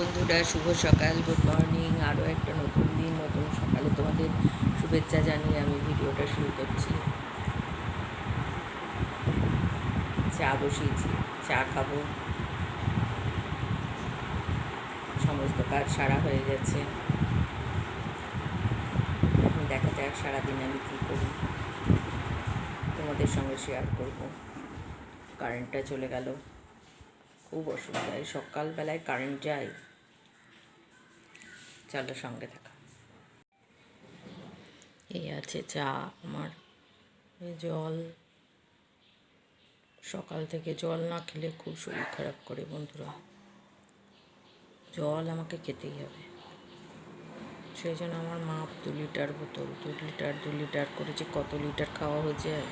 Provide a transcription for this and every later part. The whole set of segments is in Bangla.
বন্ধুরা, শুভ সকাল গুড মর্নিং আরও একটা নতুন দিন, নতুন সকালে তোমাদের শুভেচ্ছা জানিয়ে আমি ভিডিওটা শুরু করছি। চা বসিয়েছি, চা খাব। সমস্ত কাজ সারা হয়ে গেছে। দেখা যাক সারাদিন আমি কী করি। তোমাদের সঙ্গে শেয়ার করব। কারেন্টটা চলে গেল। খুব অসুবিধা সকালবেলায় কারেন্ট যায়। চলো সঙ্গে থাকা। এই আছে চা আমার। জল। সকাল থেকে জল না খেলে খুব শরীর খারাপ করে বন্ধুরা। জল আমাকে খেতেই হবে। সেই জন্য আমার মা দু লিটার বোতল, দু লিটার দু লিটার করে যে কত লিটার খাওয়া হয়েছে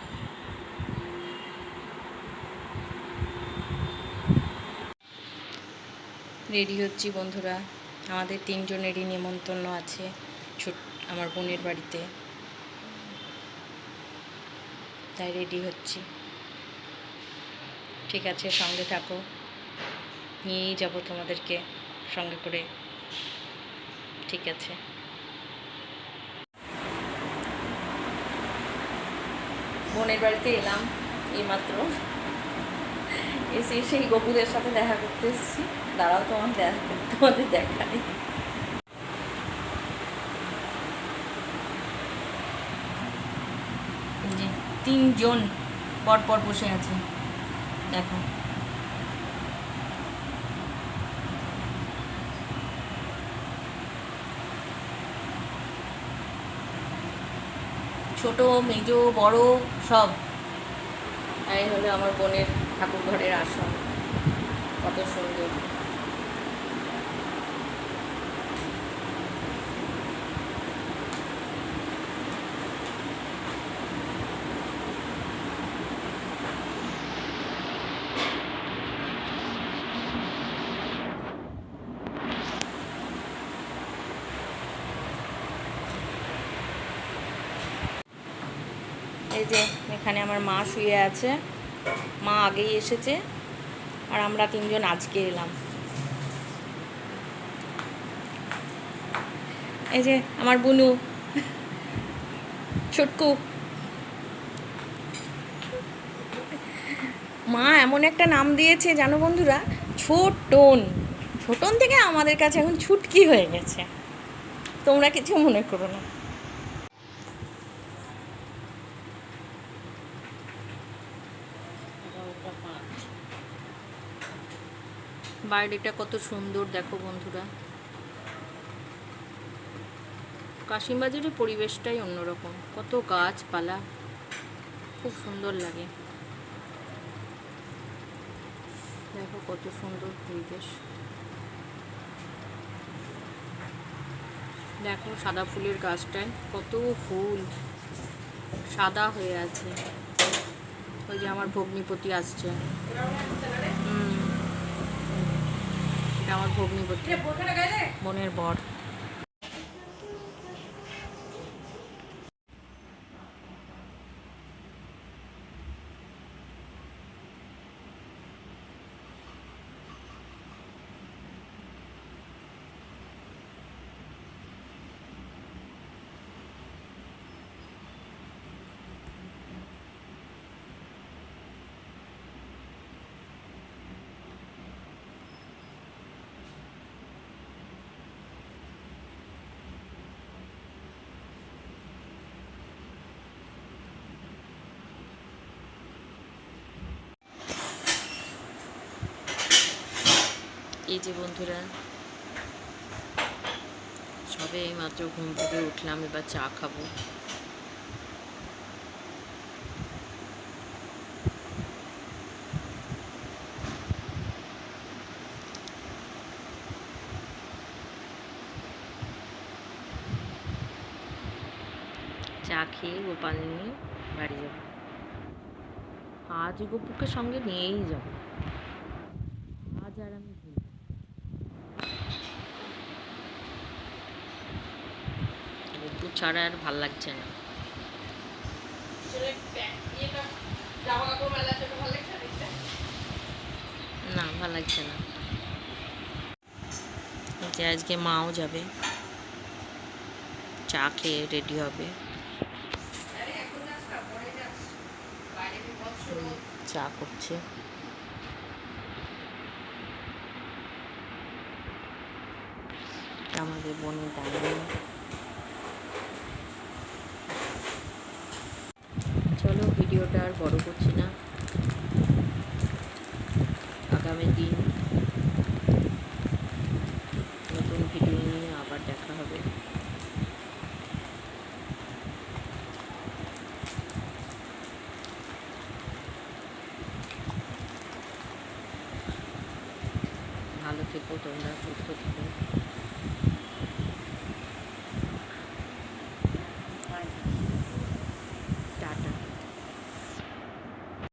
রেডি হচ্ছি বন্ধুরা। আমাদের তিনজনেরই নেমন্তন্ন আছে ছোট, আমার বোনের বাড়িতে। তাই রেডি হচ্ছি। ঠিক আছে, সঙ্গে থাকো। নিয়েই যাব তোমাদেরকে সঙ্গে করে। ঠিক আছে। বোনের বাড়িতে এলাম এইমাত্র। এসে সেই গপুদের সাথে দেখা করতে এসেছি। দাঁড়াও তোমার দেখা, তোমাদের দেখাই। এই যে তিনজন পর পর বসে আছে। দেখো। ছোট, মেজ, বড়, সব। এই হলো আমার বোনের ঠাকুর ঘরের আসন। কত সুন্দর। এই যে এখানে আমার মা শুয়ে আছে। মা আগেই এসেছে আর আমরা তিনজন আজকে এলাম। এই যে আমার বুনু, ছোটকু। মা এমন একটা নাম দিয়েছে, জানো বন্ধুরা? ছোটন। ছোটন থেকে আমাদের কাছে এখন ছুটকি হয়ে গেছে। তোমরা কিছু মনে করো না। বাইরেটা কত সুন্দর, দেখো বন্ধুরা। কাশিমবাজারের পরিবেশটাই অন্যরকম। কত গাছপালা, খুব সুন্দর লাগে। দেখো কত সুন্দর পরিবেশ। দেখো সাদা ফুলের গাছটায় কত ফুল সাদা হয়ে আছে। ওই যে আমার ভগ্নিপতি আসছে। এটা আমার ভগ্নিপতি। বোনের বর। এই যে বন্ধুরা, সবে এই মাত্র ঘুম থেকে উঠলাম, এবার চা খাব। চা খেয়ে গোপাল নিয়ে বাড়ি যাব। আজ গপুকে সঙ্গে নিয়েই যাব। আজ আর আমি ছাড়া আর ভালো লাগছে না। না, ভালো লাগছে না। গেছে আজকে মাও যাবে। চা খেয়ে রেডি হবে। চা করছে। আমাদের বোনের ডাইনিং চলো ভিডিওটা আর বড় করছি না। আগামী দিন নতুন ভিডিও নিয়ে আবার দেখা হবে। ভালো থেকো তোমরা, সুস্থ থেকো।